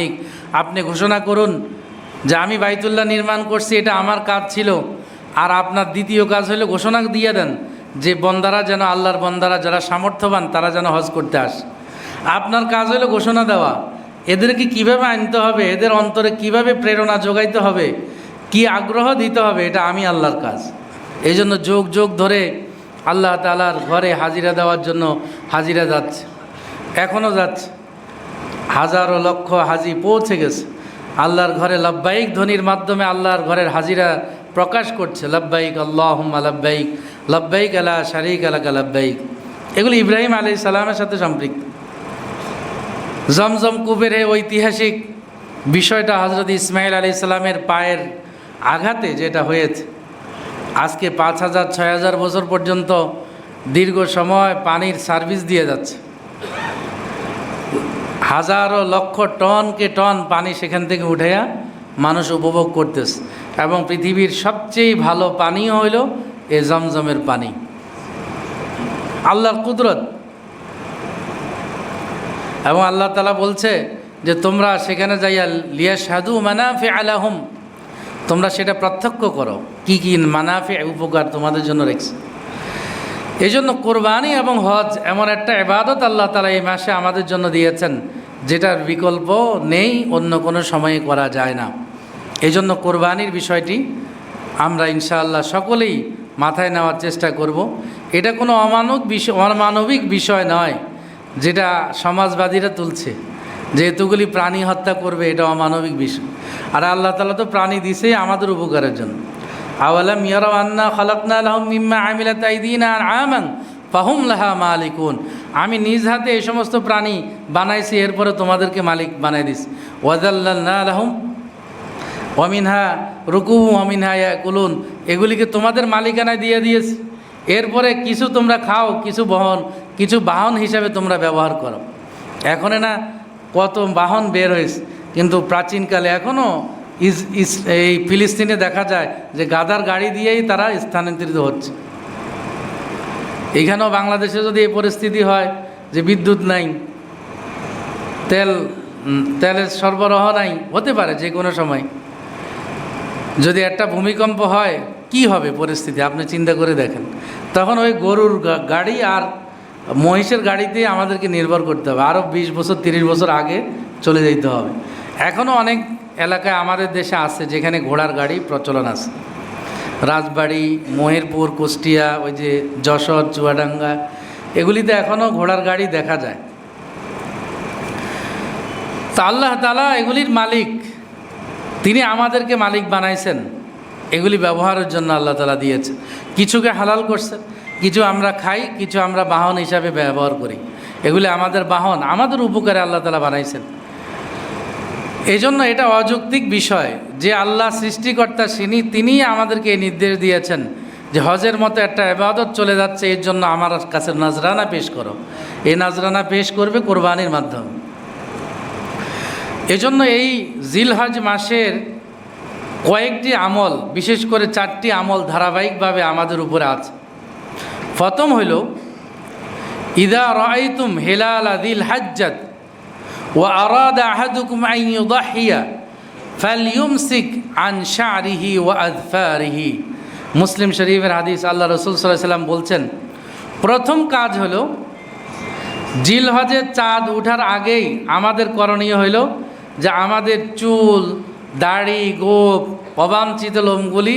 মালিক, আপনি ঘোষণা করুন যে আমি বাইতুল্লাহ নির্মাণ করছি, এটা আমার কাজ ছিল। আর আপনার দ্বিতীয় কাজ হলো ঘোষণা দিয়ে দেন যে বন্দারা যেন আল্লাহর বন্দারা যারা সামর্থ্যবান, তারা যেন হজ করতে আসে। আপনার কাজ হলো ঘোষণা দেওয়া। এদেরকে কীভাবে আনতে হবে, এদের অন্তরে কীভাবে প্রেরণা যোগাইতে হবে, কি আগ্রহ দিতে হবে, এটা আমি আল্লাহর কাজ। এই জন্য যোগ যোগ ধরে আল্লাহ তালার ঘরে হাজিরা দেওয়ার জন্য হাজিরা যাচ্ছে এখনও যাচ্ছে। হাজারো লক্ষ হাজি পৌঁছে গেছে। আল্লাহর ঘরে লব্বাইক ধ্বনির মাধ্যমে আল্লাহর ঘরের হাজিরা প্রকাশ করছে। লব্বাইক আল্লাহুম্মা লব্বাইক লব্বাইক আলা শারিক আলাকা লব্বাইক। এগুলি ইব্রাহিম আলী সালামের সাথে সম্পৃক্ত। জমজম কুবের ঐতিহাসিক বিষয়টা হজরত ইসমাইল আলী ইসলামের পায়ের আঘাতে যেটা হয়েছে, আজকে পাঁচ হাজার, ছয় হাজার বছর পর্যন্ত দীর্ঘ সময় পানির সার্ভিস দিয়ে যাচ্ছে। হাজারো লক্ষ টনকে টন পানি সেখান থেকে উঠাইয়া মানুষ উপভোগ করতেছে। এবং পৃথিবীর সবচেয়ে ভালো পানীয় হইল এ জমজমের পানি। আল্লাহর কুদরত। এবং আল্লাহ তালা বলছে যে, তোমরা সেখানে যাইয়া লিয়া সাধু মানাফে আলাহম তোমরা সেটা প্রত্যক্ষ করো। কি কি মানাফে উপকার তোমাদের জন্য রেখেছে? এই জন্য কোরবানি এবং হজ এমন একটা এবাদত আল্লাহ তালা এই মাসে আমাদের জন্য দিয়েছেন। যেটার বিকল্প নেই, অন্য কোনো সময়ে করা যায় না। এই জন্য কোরবানির বিষয়টি আমরা ইনশাআল্লাহ সকলেই মাথায় নেওয়ার চেষ্টা করব। এটা কোনো অমানবিক বিষয় অমানবিক বিষয় নয়, যেটা সমাজবাদীরা তুলছে। যে এতগুলি প্রাণী হত্যা করবে, এটা অমানবিক বিষয়। আর আল্লাহ তালা তো প্রাণী দিছেই আমাদের উপকারের জন্য। আওয়ালাম ইয়ারাও আন্না খলকনা আলহম মিম্মা আমিলা তাইদিন আর আমাং ফাহুম লাহা মালিকুন। আমি নিজ হাতে এই সমস্ত প্রাণী বানাইছি, এরপরে তোমাদেরকে মালিক বানাই দিস। ওয়াজাল্লাহ আলহম অমিনহা রুকু অমিনহা কুলুন এগুলিকে তোমাদের মালিকানায় দিয়ে দিয়েছি। এরপরে কিছু তোমরা খাও, কিছু বহন, কিছু বাহন হিসাবে তোমরা ব্যবহার করো। এখন না, কত বাহন বের হয়েছে। কিন্তু প্রাচীনকালে এখনও ইস, এই ফিলিস্তিনে দেখা যায় যে গাদার গাড়ি দিয়েই তারা স্থানান্তরিত হচ্ছে। এখানেও বাংলাদেশে যদি এই পরিস্থিতি হয় যে বিদ্যুৎ নাই, তেল তেলের সরবরাহ নাই, হতে পারে যে কোনো সময়। যদি একটা ভূমিকম্প হয়, কি হবে পরিস্থিতি? আপনি চিন্তা করে দেখেন। তখন ওই গরুর গাড়ি আর মহিষের গাড়িতে আমাদেরকে নির্ভর করতে হবে। আরও বিশ বছর, তিরিশ বছর আগে চলে যেতে হবে। এখনও অনেক এলাকায় আমাদের দেশে আছে যেখানে ঘোড়ার গাড়ি প্রচলন আছে। রাজবাড়ি, মহেরপুর, কুষ্টিয়া, ওই যে যশোর, চুয়াডাঙ্গা, এগুলিতে এখনও ঘোড়ার গাড়ি দেখা যায়। তা আল্লাহ তালা এগুলির মালিক, তিনি আমাদেরকে মালিক বানাইছেন। এগুলি ব্যবহারের জন্য আল্লাহ তালা দিয়েছে কিছুকে হালাল করছেন, কিছু আমরা খাই, কিছু আমরা বাহন হিসাবে ব্যবহার করি। এগুলি আমাদের বাহন, আমাদের উপকারে আল্লাহ তালা বানাইছেন। এই জন্য এটা অযৌক্তিক বিষয় যে আল্লাহ সৃষ্টিকর্তা তিনি তিনিই আমাদেরকে এই নির্দেশ দিয়েছেন যে হজের মতো একটা এবাদত চলে যাচ্ছে, এর জন্য আমার কাছে নাজরানা পেশ করো। এই নাজরানা পেশ করবে কোরবানির মাধ্যমে। এজন্য এই জিলহজ মাসের কয়েকটি আমল, বিশেষ করে চারটি আমল ধারাবাহিকভাবে আমাদের উপরে আছে। প্রথম হইল, ইদা রাইতুম হেলাল আদিল হাজ্জাত আহাদুকুম আন ইউদাহিয়া ফালইউমসিক আন শারিহি ওয়া আযফারিহি মুসলিম শরীফের হাদিস আল্লাহ রসুল সাল্লাম বলছেন, প্রথম কাজ হলো, জিলহজের চাঁদ উঠার আগেই আমাদের করণীয় হইল যে আমাদের চুল, দাড়ি, গোপ, অবাঞ্ছিত লোমগুলি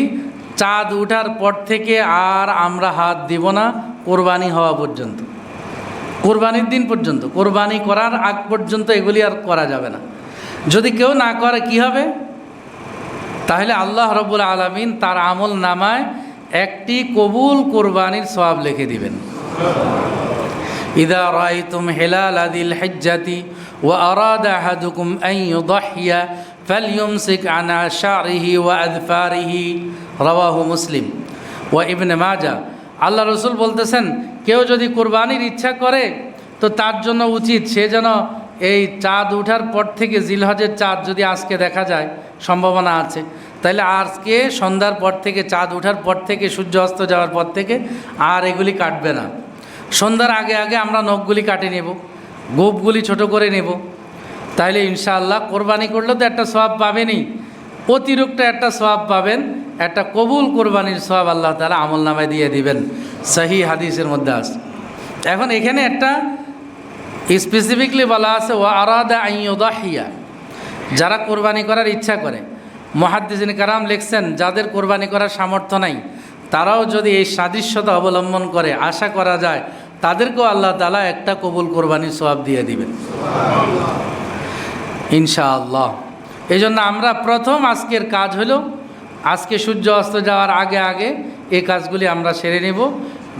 চাঁদ উঠার পর থেকে আর আমরা হাত দিব না, কোরবানি হওয়া পর্যন্ত। কোরবানির দিন পর্যন্ত কোরবানি করার আগ পর্যন্ত এগুলি আর করা যাবে না যদি কেউ না করে কি হবে তাহলে আল্লাহ রবুল আলমিন তার আমল নামায় একটি কবুল কোরবানির সওয়াব লিখে দিবেন إذا رأيتم هلال ذي الحجة وأراد أحدكم أن يضحي فليمسك عن شعره وأذفاره رواه مسلم وابن ماجه আল্লাহ রসুল বলতেছেন, কেউ যদি কোরবানির ইচ্ছা করে, তো তার জন্য উচিত সে যেন এই চাঁদ উঠার পর থেকে জিলহজের চাঁদ যদি আজকে দেখা যায়, সম্ভাবনা আছে। তাহলে আজকে সন্ধ্যার পর থেকে, চাঁদ উঠার পর থেকে সূর্য অস্ত যাওয়ার পর থেকে আর এগুলি কাটবে না। সন্ধ্যার আগে আগে আমরা নখগুলি কাটে নেব গোপগুলি ছোট করে নেব। তাইলে ইনশাআল্লাহ কোরবানি করলে তো একটা সওয়াব পাবেনই। অতিরিক্ত একটা সওয়াব পাবেন, একটা কবুল কোরবানির সওয়াব আল্লাহ তালা আমল নামায় দিয়ে দিবেন। সহি হাদিসের মধ্যে আছে। এখন এখানে একটা স্পেসিফিকলি বলা আছে ও আরাদা আইয়দাহিয়া যারা কোরবানি করার ইচ্ছা করে। মহাদ্দিন কারাম লিখছেন, যাদের কোরবানি করার সামর্থ্য নাই, তারাও যদি এই সাদৃশ্যতা অবলম্বন করে, আশা করা যায়, তাদেরকেও আল্লাহ তালা একটা কবুল কোরবানির সওয়াব দিয়ে দিবেন। ইনশাআল্লাহ। এই জন্য আমরা প্রথম আজকের কাজ হলো, আজকে সূর্য অস্ত যাওয়ার আগে আগে এই কাজগুলি আমরা সেরে নেব।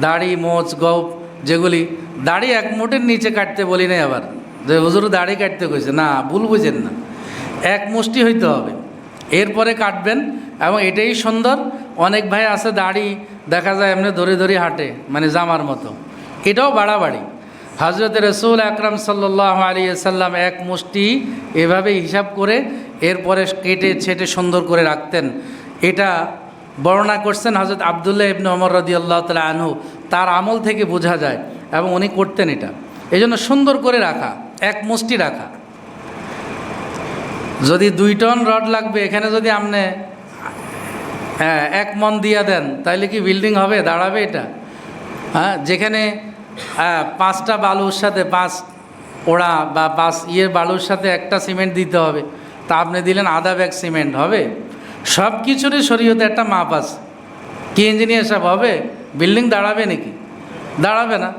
দাড়ি, মোচ গপ যেগুলি, দাড়ি এক মুঠের নিচে কাটতে বলি নাই আবার। যে হুজুর দাড়ি কাটতে কইছে, না, ভুল বুঝেন না। এক মুষ্টি হইতে হবে। এরপরে কাটবেন এবং এটাই সুন্দর। অনেক ভাই আছে দাড়ি, দেখা যায় এমনি ধরে ধরে হাঁটে মানে জামার মতো। এটাও বাড়াবাড়ি। হজরত রসুল আকরাম সাল্লাহ আলী সাল্লাম এক মুষ্টি এভাবে হিসাব করে এরপরে কেটে ছেটে সুন্দর করে রাখতেন। এটা বর্ণনা করছেন হজরত আবদুল্লাহ ইবনে অমর রদি আল্লাহ তালা আনহু। তার আমল থেকে বোঝা যায় এবং উনি করতেন এটা। এই জন্য সুন্দর করে রাখা এক মুষ্টি রাখা। যদি দুই টন রড লাগবে এখানে যদি আপনি হ্যাঁ এক মন দিয়া দেন তাহলে কি বিল্ডিং হবে? দাঁড়াবে এটা? হ্যাঁ যেখানে হ্যাঁ, পাঁচটা বালুর সাথে পাঁচ ওড়া বা পাঁচ ইয়ের বালুর সাথে একটা সিমেন্ট দিতে হবে। তা আপনি দিলেন আধা ব্যাগ, সিমেন্ট, হবে? সব কিছুরই শরীয়তে একটা মাপ আছে। কি ইঞ্জিনিয়ার সাহেব, হবে? বিল্ডিং দাঁড়াবে নাকি? দাঁড়াবে না।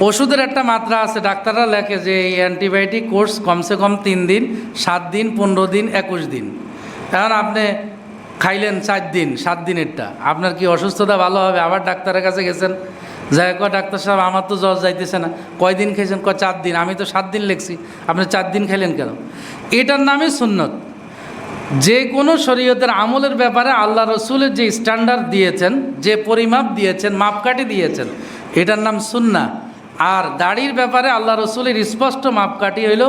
ওষুধের একটা মাত্রা আছে। ডাক্তাররা লেখে যে এই অ্যান্টিবায়োটিক কোর্স কমসে কম তিন দিন, সাত দিন, পনেরো দিন, একুশ দিন। এখন আপনি খাইলেন চার দিন, সাত দিনেরটা। আপনার কি অসুস্থতা ভালো হবে? আবার ডাক্তারের কাছে গেছেন? যাই ক ডাক্তার সাহেব, আমার তো জ্বর যাইতেছে না। কয়দিন খেয়েছেন? ক চার দিন। আমি তো সাত দিন লেখছি আপনি চার দিন খেলেন কেন? এটার নামই সুন্নত। যে কোনো শরীয়তের আমলের ব্যাপারে আল্লাহ রসুলের যে স্ট্যান্ডার্ড দিয়েছেন, যে পরিমাপ দিয়েছেন, মাপকাঠি দিয়েছেন, এটার নাম সুন্না আর দাড়ির ব্যাপারে আল্লাহ রসুলের স্পষ্ট মাপকাঠি হইল,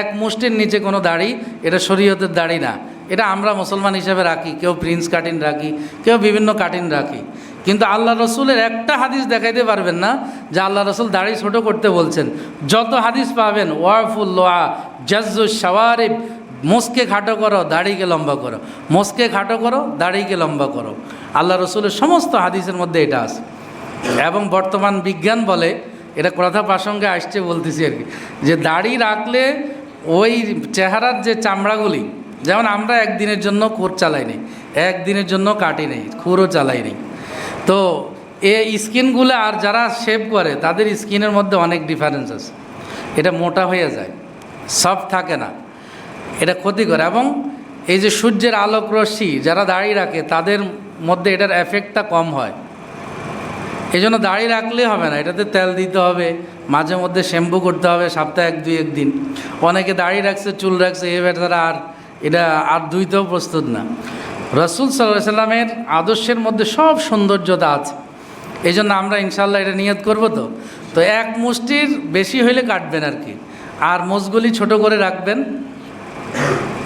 এক মুষ্টির নিচে কোনো দাড়ি, এটা শরীয়তের দাড়ি না। এটা আমরা মুসলমান হিসেবে রাখি, কেউ প্রিন্স কাটিন রাখি, কেউ বিভিন্ন কাটিন রাখি। কিন্তু আল্লাহ রসুলের একটা হাদিস দেখাইতে পারবেন না যে আল্লাহ রসুল দাড়ি ছোট করতে বলছেন। যত হাদিস পাবেন, ওয়ারফুল লোয়া, জাজ্জু শাওয়ারিব, মোসকে খাটো করো, দাড়িকে লম্বা করো। মোসকে খাটো করো, দাড়িকে লম্বা করো। আল্লাহ রসুলের সমস্ত হাদিসের মধ্যে এটা আছে। এবং বর্তমান বিজ্ঞান বলে, এটা কথা প্রাসঙ্গে আসছে বলতেছি আর কি। যে দাড়ি রাখলে ওই চেহারার যে চামড়াগুলি, যেমন আমরা একদিনের জন্য কোর চালাই নেই, একদিনের জন্য কাটি নেই, খুরও চালাই নেই। তো এই স্কিনগুলো আর যারা শেভ করে, তাদের স্কিনের মধ্যে অনেক ডিফারেন্স আছে। এটা মোটা হয়ে যায় সফট থাকে না। এটা ক্ষতি করে এবং এই যে সূর্যের আলোক রশ্মি যারা দাড়ি রাখে, তাদের মধ্যে এটার এফেক্টটা কম হয়। এই জন্য দাড়ি রাখলে হবে না, এটাতে তেল দিতে হবে, মাঝে মধ্যে শ্যাম্পু করতে হবে, সপ্তাহে এক, দুই একদিন অনেকে দাড়ি রাখছে, চুল রাখছে, এ ব্যাটারা আর, এটা আর দুইতেও প্রস্তুত না। রসুল সাল্লাহ সাল্লামের আদর্শের মধ্যে সব সৌন্দর্যতা আছে। এই জন্য আমরা ইনশাল্লাহ এটা নিয়ত করব তো। তো এক মুষ্টির বেশি হইলে কাটবেন আর কি। আর মোষগুলি ছোট করে রাখবেন।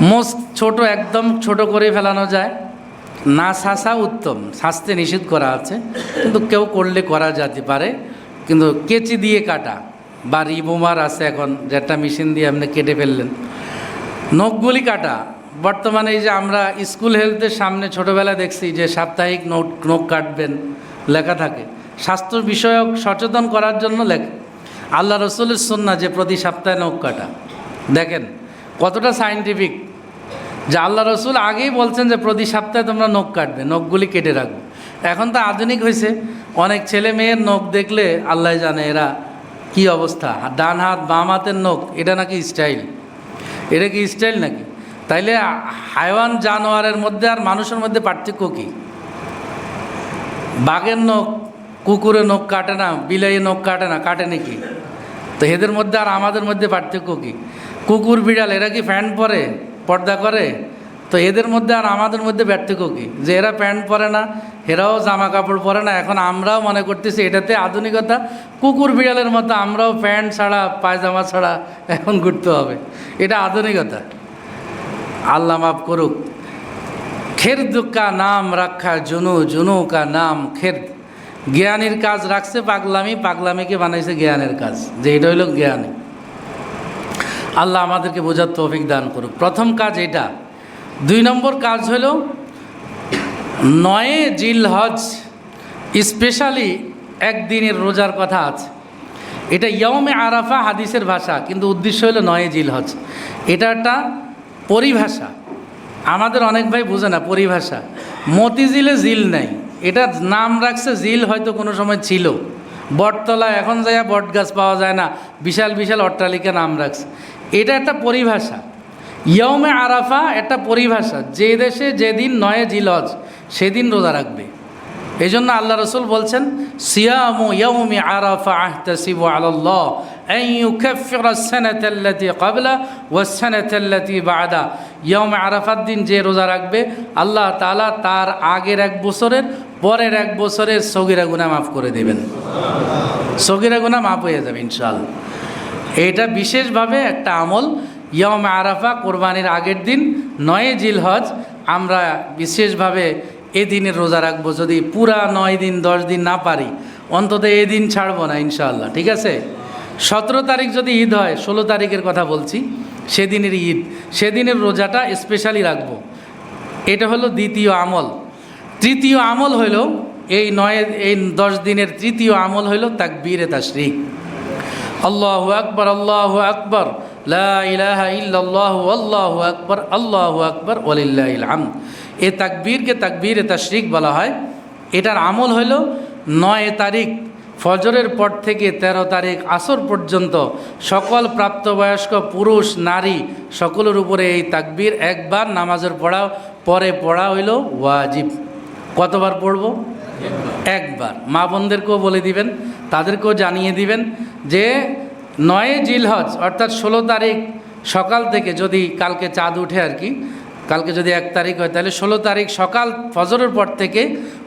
মোষ ছোট একদম ছোট করে ফেলানো যায়। না শাসা উত্তম, শাস্তে নিষেধ করা আছে। কিন্তু কেউ করলে করা যেতে পারে। কিন্তু কেচি দিয়ে কাটা, বা রিবোমার আছে এখন, যেটা মেশিন দিয়ে আপনি কেটে ফেললেন। নখগুলি কাটা বর্তমানে এই যে আমরা স্কুল হেলথের সামনে ছোটোবেলা দেখছি যে সাপ্তাহিক নোট নখ কাটবেন, লেখা থাকে। স্বাস্থ্য বিষয়ক সচেতন করার জন্য লেখে। আল্লাহ রসুলের সন্না যে প্রতি সপ্তাহে নখ কাটা। দেখেন, কতটা সাইন্টিফিক যে আল্লাহ রসুল আগেই বলছেন যে প্রতি সপ্তাহে তোমরা নখ কাটবে নখগুলি কেটে রাখবে। এখন তো আধুনিক হয়েছে, অনেক ছেলে মেয়ের নখ দেখলে আল্লাহ জানে এরা কি অবস্থা। ডান হাত, বাম হাতের নখ এটা নাকি স্টাইল এটা কি স্টাইল নাকি? তাইলে হাইওয়ান জানোয়ারের মধ্যে আর মানুষের মধ্যে পার্থক্য কী? বাঘের নখ, কুকুরের নখ কাটে না, বিলাইয়ের নখ কাটে না, কাটে নাকি? তো এদের মধ্যে আর আমাদের মধ্যে পার্থক্য কী? কুকুর, বিড়াল, এরা কি প্যান্ট পরে, পর্দা করে? তো এদের মধ্যে আর আমাদের মধ্যে পার্থক্য কী? যে এরা প্যান্ট পরে না, এরাও জামা কাপড় পরে না, এখন আমরাও মনে করতেছি এটাতে আধুনিকতা। কুকুর, বিড়ালের মতো আমরাও প্যান্ট ছাড়া, পায়জামা ছাড়া এখন ঘুরতে হবে। এটা আধুনিকতা। আল্লাহ মাফ করুক। খেরদ কা নাম রাখা জুনু জুনু কা নাম খেরদ জ্ঞানীর কাজ রাখছে পাগলামি, পাগলামিকে বানাইছে জ্ঞানের কাজ। যে এটা হইল জ্ঞানী। আল্লাহ আমাদেরকে বোঝার তৌফিক দান করুক। প্রথম কাজ এটা। দুই নম্বর কাজ হলো নয়ে জিল হজ স্পেশালি একদিনের রোজার কথা আছে। এটা ইয়মে আরাফা হাদিসের ভাষা, কিন্তু উদ্দেশ্য হলো নয়ে জিল হজ এটা একটা পরিভাষা। আমাদের অনেক ভাই বোঝে না পরিভাষা। মতিঝিলে জিল নেই। এটা নাম রাখছে জিল হয়তো কোনো সময় ছিল। বটতলা এখন যাইয়া বট গাছ পাওয়া যায় না। বিশাল বিশাল অট্টালিকা নাম রাখছে। এটা একটা পরিভাষা। ইয়মে আরাফা একটা পরিভাষা। যে দেশে যেদিন নয় জিলজ সেদিন রোজা রাখবে। এই জন্য আল্লাহ রসুল বলছেন, সিয়ামু ইয়ৌমি আরাফা আহতাসিবু আলাল্লাহ। أن يكفر السنة التي قبله والسنة التي بعده ইয়ম আরাফার দিন যে রোজা রাখবে আল্লাহ তাআলা তার আগের এক বছরের পরের এক বছরের সগিরা গুনাহ মাফ করে দেবেন সগিরা গুনাহ মাফ হয়ে যাবে ইনশাআল্লাহ এটা বিশেষভাবে একটা আমল ইয়ম আরাফা কোরবানির আগের দিন নয় জিল হজ আমরা বিশেষভাবে এ দিনের রোজা রাখবো যদি পুরা নয় দিন দশ দিন না পারি অন্তত এই দিন ছাড়বো না ইনশাআল্লাহ ঠিক আছে সতেরো তারিখ যদি ঈদ হয়, ষোলো তারিখের কথা বলছি, সেদিনের ঈদ, সেদিনের রোজাটা স্পেশালি রাখব। এটা হলো দ্বিতীয় আমল। তৃতীয় আমল হইল এই নয়, এই দশ দিনের তৃতীয় আমল হইল তাকবীরে তাশরিক। আল্লাহু আকবর আল্লাহু আকবর আল্লাহু আকবর আল্লাহু আকবর হামদ। এ তাকবীরকে তাকবীরে তাশরিক বলা হয়। এটার আমল হইল নয় তারিখ ফজরের পর থেকে ১৩ তারিখ আসর পর্যন্ত সকল প্রাপ্তবয়স্ক পুরুষ, নারী সকলের উপরে এই তাকবীর একবার নামাজের পড়া পরে পড়া হইল ওয়াজিব। কতবার পড়ব? একবার। মা বোনদেরকেও বলে দিবেন, তাদেরকেও জানিয়ে দিবেন যে নয় জিলহজ, অর্থাৎ ষোলো তারিখ সকাল থেকে যদি কালকে চাঁদ উঠে আর কি, কালকে যদি এক তারিখ হয়, তাহলে ষোলো তারিখ সকাল ফজরের পর থেকে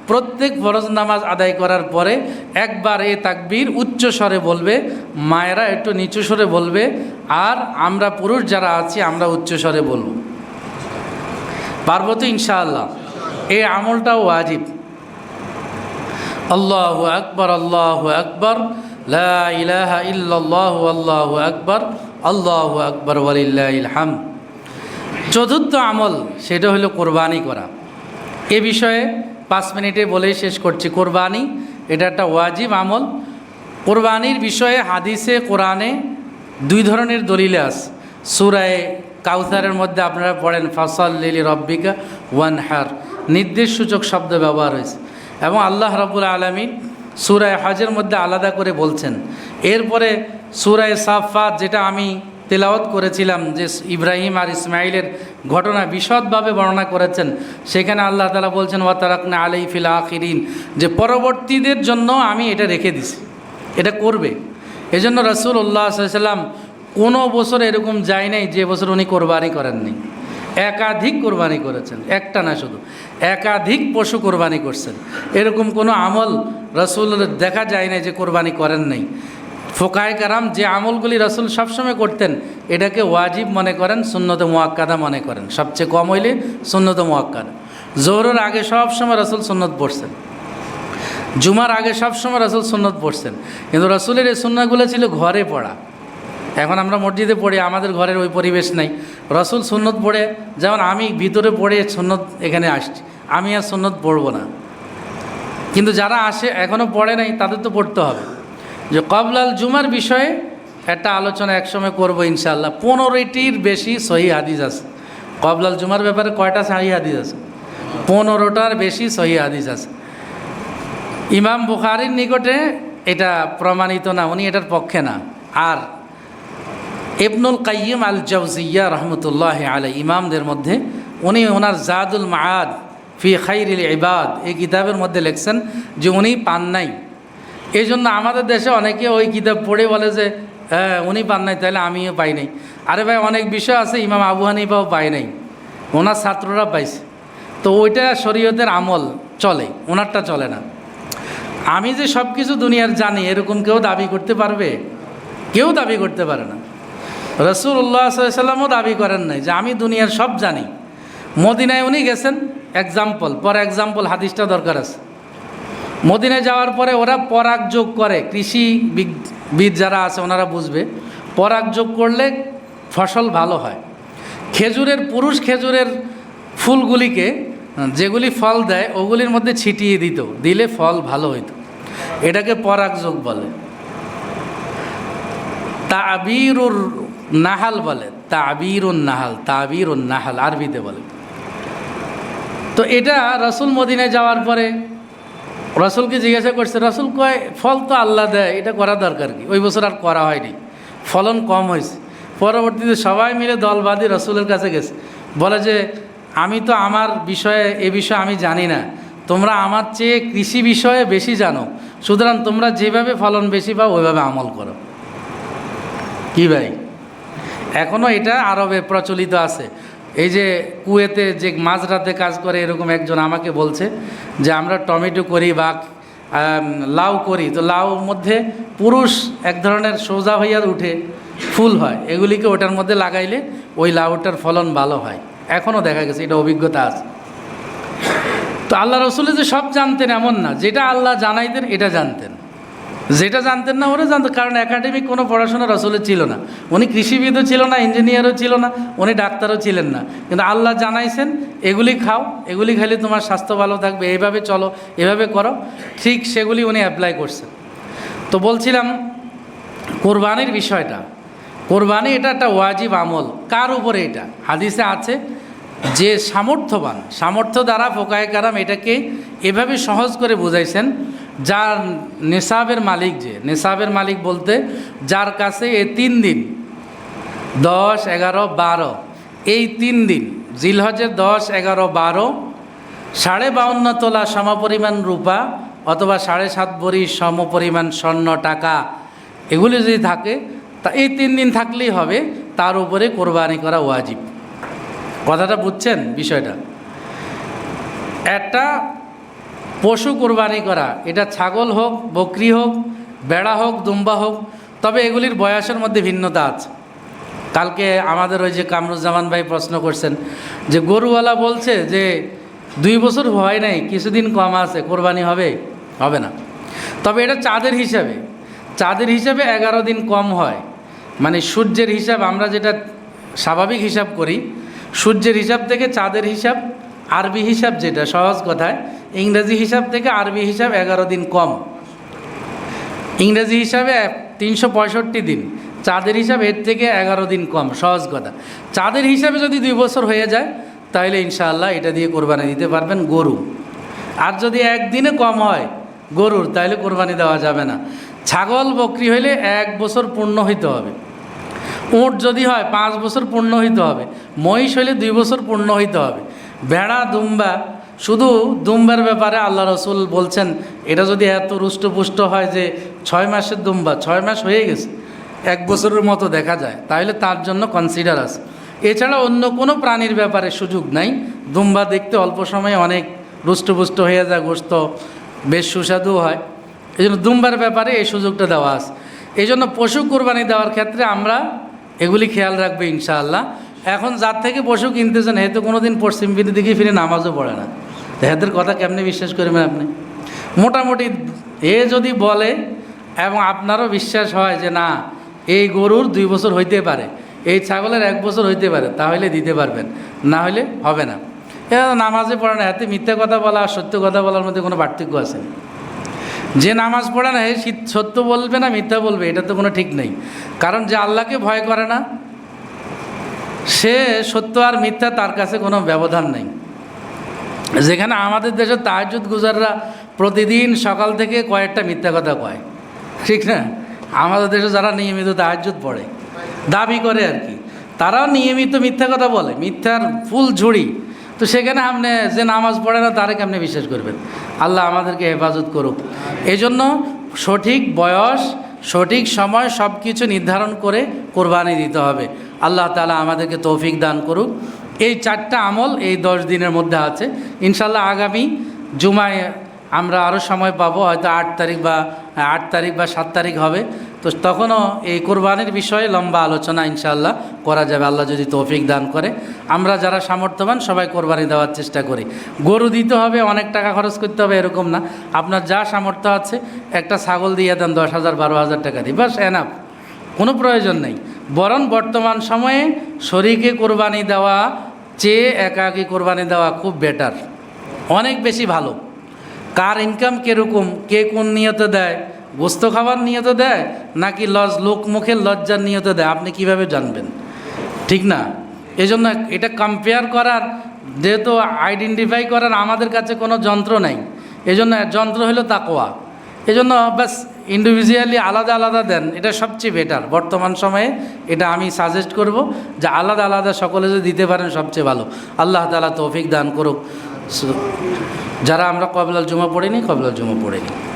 প্রত্যেক ফরজ নামাজ আদায় করার পরে একবার এ তাকবীর উচ্চ স্বরে বলবে, মায়েরা একটু নিচু স্বরে বলবে, আর আমরা পুরুষ যারা আছি আমরা উচ্চ স্বরে বলব। পারব তো ইনশাআল্লাহ? এই আমলটাও ওয়াজিব। আল্লাহ আকবর আল্লাহ আকবর, লা ইলাহা ইল্লাল্লাহু, আল্লাহু আকবর আল্লাহু আকবর হামদ। চতুর্থ আমল, সেটা হলো কোরবানি করা। এ বিষয়ে পাঁচ মিনিটে বলেই শেষ করছি। কোরবানি, এটা একটা ওয়াজিব আমল। কোরবানির বিষয়ে হাদিসে, কোরআনে দুই ধরনের দলিল আস সুরায় কাউসারের মধ্যে আপনারা পড়েন ফসল লিলি রব্বিকা ওয়ান হার নির্দেশ সূচক শব্দ ব্যবহার হয়েছে। এবং আল্লাহ রবুল আলমী সুরায় হজের মধ্যে আলাদা করে বলছেন। এরপরে সুরায় সাফাত যেটা আমি তেলাওয়াত করেছিলাম যে ইব্রাহিম আর ইসমাইলের ঘটনা বিশদভাবে বর্ণনা করেছেন। সেখানে আল্লাহ তালা বলছেন ওয়াতারাকনা আলাই ফিল আখিরিন যে পরবর্তীদের জন্য আমি এটা রেখে দিছি। এটা করবে। এজন্য রসুল উল্লাহ সাল্লাম কোনো বছর এরকম যায় নাই যে বছর উনি কোরবানি করেননি। একাধিক কোরবানি করেছেন, একটা না শুধু, একাধিক পশু কোরবানি করছেন। এরকম কোনো আমল রসুল দেখা যায় না যে কোরবানি করেন নাই। ফোকায় কারাম যে আমলগুলি রসুল সবসময় করতেন, এটাকে ওয়াজিব মনে করেন, সুন্নত মোয়াক্কাদা মনে করেন। সবচেয়ে কম হইলে সুন্নত মোয়াক্কাদা। জোহরের আগে সবসময় রসুল সুন্নত পড়ছেন। জুমার আগে সবসময় রসুল সুন্নত পড়ছেন। কিন্তু রসুলের এই সুন্নাগুলো ছিল ঘরে পড়া। এখন আমরা মসজিদে পড়ি, আমাদের ঘরের ওই পরিবেশ নাই। রসুল সুন্নত পড়ে, যেমন আমি ভিতরে পড়ে সুন্নত এখানে আসছি। আমি আর সুন্নত পড়ব না। কিন্তু যারা আসে এখনও পড়ে নাই, তাদের তো পড়তে হবে। যে কবলাল জুমার বিষয়ে একটা আলোচনা একসময় করব ইনশাল্লাহ পনেরোটির বেশি সহি হাদিস আছে। কবলাল জুমার ব্যাপারে কয়টা সহি হাদিস আছে? পনেরোটার বেশি সহি হাদিস আছে। ইমাম বুখারির নিকটে এটা প্রমাণিত না, উনি এটার পক্ষে না। আর ইবনুল কাইয়িম আল জৌজিয়া রহমতুল্লাহ আলাই, ইমামদের মধ্যে উনি ওনার জাদুল মাহাদ ফি খাইরিল ইবাদ এই কিতাবের মধ্যে লেখছেন যে উনি পান নাই। এই জন্য আমাদের দেশে অনেকে ওই কিতাব পড়ে বলে যে হ্যাঁ উনি পান নাই, তাহলে আমিও পাই নাই। আরে ভাই, অনেক বিষয় আছে, ইমাম আবু হানিফাও পাই নাই। ওনার ছাত্ররা পাইছে। তো ওইটা শরীয়তের আমল চলে, ওনারটা চলে না। আমি যে সব কিছু দুনিয়ার জানি, এরকম কেউ দাবি করতে পারবে? কেউ দাবি করতে পারে না। রসুল উল্লাহ সাল্লামও দাবি করেন নাই যে, আমি দুনিয়ার সব জানি। মদিনায় উনি গেছেন এক্সাম্পল পর এক্সাম্পল হাদিসটা দরকার আছে। মদিনায় যাওয়ার পরে ওরা পরাগ যোগ করে। কৃষি বিদ যারা আছে, ওনারা বুঝবে। পরাগ যোগ করলে ফসল ভালো হয়। খেজুরের, পুরুষ খেজুরের ফুলগুলিকে, যেগুলি ফল দেয়, ওগুলির মধ্যে ছিটিয়ে দিত। দিলে ফল ভালো হইতো। এটাকে পরাগযোগ বলে। তা তাবিরুর নাহাল বলে। তা তাবিরুন নাহাল তা তাবিরুন নাহাল, আরবিতে বলে। তো এটা রসুল মদিনে যাওয়ার পরে রসুলকে জিজ্ঞাসা করছে, রসুল কয়, ফল তো আল্লাহ দেয়, এটা করা দরকার কি? ওই বছর আর করা হয়নি। ফলন কম হয়েছে। পরবর্তীতে সবাই মিলে দলবাদী রসুলের কাছে গেছে। বলে যে, আমি তো আমার বিষয়ে, এ বিষয়ে আমি জানি না। তোমরা আমার চেয়ে কৃষি বিষয়ে বেশি জানো। সুতরাং তোমরা যেভাবে ফলন বেশি পাও, ওইভাবে আমল করো। কি ভাই? এখনও এটা আরবে প্রচলিত আছে। এই যে কুয়েতে যে মাঝরাতে কাজ করে এরকম একজন আমাকে বলছে যে আমরা টমেটো করি বা লাউ করি। তো লাউ মধ্যে পুরুষ এক ধরনের সোজা হইয়া উঠে ফুল হয়। এগুলিকে ওটার মধ্যে লাগাইলে ওই লাউটার ফলন ভালো হয়। এখনও দেখা গেছে, এটা অভিজ্ঞতা আছে। তো আল্লাহ রসুল যে সব জানতেন এমন না। যেটা আল্লাহ জানাইতেন, এটা জানতেন। যেটা জানতেন না, ওরা জানতো, কারণ একাডেমিক কোনো পড়াশোনা রসুলের ছিল না। উনি কৃষিবিদও ছিল না, ইঞ্জিনিয়ারও ছিল না, উনি ডাক্তারও ছিলেন না। কিন্তু আল্লাহ জানাইছেন, এগুলি খাও, এগুলি খেলে তোমার স্বাস্থ্য ভালো থাকবে এইভাবে চলো, এভাবে করো। ঠিক সেগুলি উনি অ্যাপ্লাই করছেন। তো বলছিলাম, কোরবানির বিষয়টা। কোরবানি এটা একটা ওয়াজিব আমল। কার উপরে এটা? হাদিসে আছে, যে সামর্থ্যবান, সামর্থ্য দ্বারা ফোকায় কারাম এটাকে এভাবে সহজ করে বুঝাইছেন যার নেশাবের মালিক যে, নেশাবের মালিক বলতে যার কাছে এ তিন দিন, দশ, এগারো, বারো, এই তিন দিন, জিলহজের দশ, এগারো, বারো, সাড়ে বাউন্ন তোলা সমপরিমাণ রূপা অথবা সাড়ে সাত ভরি সমপরিমাণ স্বর্ণ টাকা, এগুলি যদি থাকে, তা এই তিন দিন থাকলেই হবে, তার উপরে কোরবানি করা ওয়াজিব। কথাটা বুঝছেন বিষয়টা? একটা পশু কোরবানি করা। এটা ছাগল হোক, বকরি হোক, বেড়া হোক, দুম্বা হোক, তবে এগুলির বয়সের মধ্যে ভিন্নতা আছে। কালকে আমাদের ওই যে কামরুজ্জামান ভাই প্রশ্ন করছেন যে, গরুওয়ালা বলছে যে, দুই বছর হয় নাই, কিছুদিন কম আছে, কোরবানি হবে? হবে না। তবে এটা চাঁদের হিসাবে। চাঁদের হিসাবে এগারো দিন কম হয়। মানে সূর্যের হিসাব আমরা যেটা স্বাভাবিক হিসাব করি, সূর্যের হিসাব থেকে চাঁদের হিসাব, আরবি হিসাব যেটা, সহজ কথায় ইংরেজি হিসাব থেকে আরবি হিসাব এগারো দিন কম। ইংরেজি হিসাবে তিনশো পঁয়ষট্টি দিন। চাঁদের হিসাব এর থেকে এগারো দিন কম, সহজ কথা। চাঁদের হিসাবে যদি দুই বছর হয়ে যায় তাহলে ইনশাআল্লাহ এটা দিয়ে কোরবানি দিতে পারবেন গরু। আর যদি একদিনে কম হয় গরুর তাহলে কোরবানি দেওয়া যাবে না। ছাগল বকরি হইলে এক বছর পূর্ণ হইতে হবে। উঁট যদি হয় পাঁচ বছর পূর্ণ হইতে হবে। মহিষ হইলে দুই বছর পূর্ণ হইতে হবে। ভেড়া, দুম্বা শুধু দুম্বার ব্যাপারে আল্লাহ রসুল বলছেন, এটা যদি এত রুষ্টপুষ্ট হয় যে ছয় মাসের দুম্বা, ছয় মাস হয়ে গেছে, এক বছরের মতো দেখা যায়, তাহলে তার জন্য কনসিডার আছে। এছাড়া অন্য কোনো প্রাণীর ব্যাপারে সুযোগ নাই, দুম্বা দেখতে অল্প সময়ে অনেক রুষ্টপুষ্ট হয়ে যায়, গোস্ত বেশ সুস্বাদু হয়। এই জন্য দুম্বার ব্যাপারে এই সুযোগটা দেওয়া আছে। এই জন্য পশু কোরবানি দেওয়ার ক্ষেত্রে আমরা এগুলি খেয়াল রাখবে ইনশাআল্লাহ। এখন যার থেকে পশু কিনতেছেন হেতু কোনো দিন পশ্চিম দিকে ফিরে নামাজও পড়ে না। তো হেদের কথা কেমনি বিশ্বাস করবেন আপনি? মোটামুটি এ যদি বলে এবং আপনারও বিশ্বাস হয় যে না, এই গরুর দুই বছর হইতে পারে, এই ছাগলের এক বছর হইতে পারে, তাহলে দিতে পারবেন, না হলে হবে না। এরা নামাজে পড়ে না, এতে মিথ্যা কথা বলা আর সত্য কথা বলার মধ্যে কোনো পার্থক্য আছে। যে নামাজ পড়ে না সত্য বলবে না, মিথ্যা বলবে, এটা তো কোনো ঠিক নেই। কারণ যে আল্লাহকে ভয় করে না, সে সত্য আর মিথ্যা তার কাছে কোনো ব্যবধান নেই। যেখানে আমাদের দেশের তাহাজুদ গুজাররা প্রতিদিন সকাল থেকে কয়েকটা মিথ্যা কথা কয়। ঠিক না? আমাদের দেশে যারা নিয়মিত তাহাজুদ পড়ে, দাবি করে আর কি। তারাও নিয়মিত মিথ্যা কথা বলে, মিথ্যার ফুল ঝুড়ি। তো সেখানে আপনি যে নামাজ পড়ে না, তারে কেমনি বিশ্বাস করবেন? আল্লাহ আমাদেরকে হেফাজত করুক। এই জন্য সঠিক বয়স, সঠিক সময় সব কিছু নির্ধারণ করে কোরবানি দিতে হবে। আল্লাহ তালা আমাদেরকে তৌফিক দান করুক। এই চারটা আমল এই দশ দিনের মধ্যে আছে। ইনশাল্লাহ আগামী জুমায় আমরা আরও সময় পাবো, হয়তো আট তারিখ বা, আট তারিখ বা সাত তারিখ হবে। তো তখনও এই কোরবানির বিষয়ে লম্বা আলোচনা ইনশাআল্লাহ করা যাবে। আল্লাহ যদি তৌফিক দান করে। আমরা যারা সামর্থ্যবান সবাই কোরবানি দেওয়ার চেষ্টা করি। গরু দিতে হবে, অনেক টাকা খরচ করতে হবে, এরকম না। আপনার যা সামর্থ্য আছে, একটা ছাগল দিয়ে দেন দশ হাজার, বারো হাজার টাকা দিয়ে। বাস এনাফ কোনো প্রয়োজন নেই। বরং বর্তমান সময়ে শরীকে কোরবানি দেওয়া চেয়ে একাকি কোরবানি দেওয়া খুব বেটার অনেক বেশি ভালো। কার ইনকাম কীরকম, কে কোন নিয়তে দেয়, গোস্ত খাবার নিয়তে দেয়, নাকি লজ লোক মুখের লজ্জার নিয়তে দেয়, আপনি কীভাবে জানবেন? ঠিক না? এই জন্য এটা কম্পেয়ার করার, যেহেতু আইডেন্টিফাই করার আমাদের কাছে কোনো যন্ত্র নাই এই জন্য যন্ত্র হলো তাকোয়া এই জন্য ব্যাস ইন্ডিভিজুয়ালি আলাদা আলাদা দেন, এটা সবচেয়ে বেটার বর্তমান সময়ে এটা আমি সাজেস্ট করব যে আলাদা আলাদা সকলে যদি দিতে পারেন সবচেয়ে ভালো। আল্লাহ তালা তৌফিক দান করুক। যারা আমরা কবলাল জুমা পড়িনি, কবলাল জুমা পড়িনি।